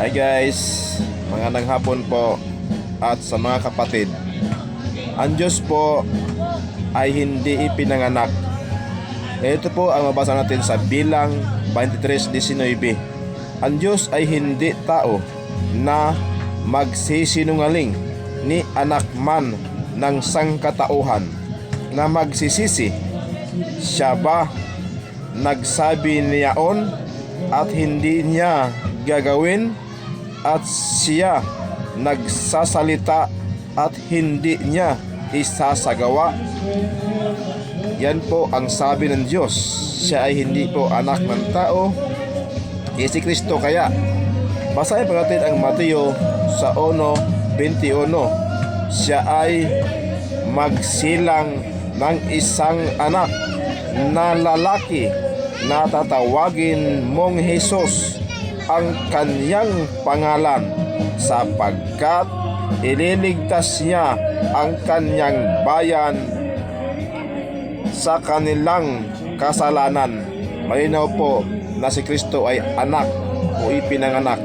Hi guys, mga hapon po at sa mga kapatid. Ang Diyos po ay hindi ipinanganak. Ito po ang mabasa natin sa bilang 23.19. Ang Diyos ay hindi tao na magsisinungaling ni anak man ng sangkatauhan na magsisisi. Siya ba nagsabi niyaon at hindi niya gagawin at siya nagsasalita at hindi niya isasagawa. Yan po ang sabi ng Diyos. Siya ay hindi po anak ng tao. Eh, si Kristo kaya. Basahin pa natin ang Mateo sa 1.21. Siya ay magsilang ng isang anak na lalaki na tatawagin mong Jesus ang kanyang pangalan sapagkat ililigtas niya ang kanyang bayan sa kanilang kasalanan. Malinaw po na si Kristo ay anak o ipinanganak